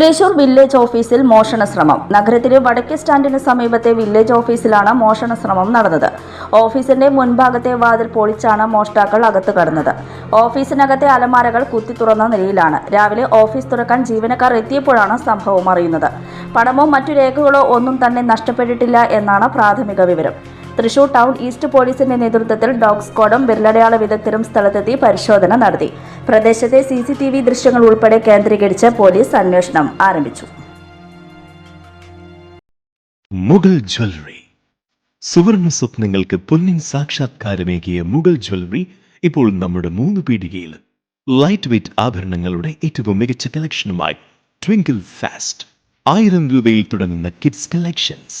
Thrissur village ഓഫീസിൽ മോഷണ ശ്രമം നഗരത്തിലെ വടക്കേ സ്റ്റാൻഡിന് സമീപത്തെ വില്ലേജ് ഓഫീസിലാണ് മോഷണ ശ്രമം നടന്നത്. ഓഫീസിന്റെ മുൻഭാഗത്തെ വാതിൽ പൊളിച്ചാണ് മോഷ്ടാക്കൾ അകത്ത് കടന്നത്. ഓഫീസിനകത്തെ അലമാരകൾ കുത്തി തുറന്ന നിലയിലാണ്. രാവിലെ ഓഫീസ് തുറക്കാൻ ജീവനക്കാർ എത്തിയപ്പോഴാണ് സംഭവം അറിയുന്നത്. പണമോ മറ്റു രേഖകളോ ഒന്നും തന്നെ നഷ്ടപ്പെട്ടിട്ടില്ല എന്നാണ് പ്രാഥമിക വിവരം. തൃശൂർ ടൗൺ ഈസ്റ്റ് പോലീസിന്റെ നേതൃത്വത്തിൽ ഡോഗ് സ്ക്വാഡും വിരലടയാള വിദഗ്ധരും സ്ഥലത്തെത്തി പരിശോധന നടത്തി. പ്രദേശത്തെ സി സി ടി വി ദൃശ്യങ്ങൾ ഉൾപ്പെടെ കേന്ദ്രീകരിച്ച് പോലീസ് അന്വേഷണം ആരംഭിച്ചു. മുഗൾ ജ്വല്ലറി. സുവർണ സ്വപ്നങ്ങൾക്ക് പൊന്നിൻ സാക്ഷാത്കാരമേകിയ മുഗൾ ജ്വല്ലറി ഇപ്പോൾ നമ്മുടെ മൂന്ന് പീടികയിൽ ലൈറ്റ് വെയ്റ്റ് ആഭരണങ്ങളുടെ ഏറ്റവും മികച്ച കളക്ഷനുമായി ട്വിങ്കിൾ ഫാസ്റ്റ് ആയിരം രൂപയിൽ തുടങ്ങുന്ന കിഡ്സ് കളക്ഷൻസ്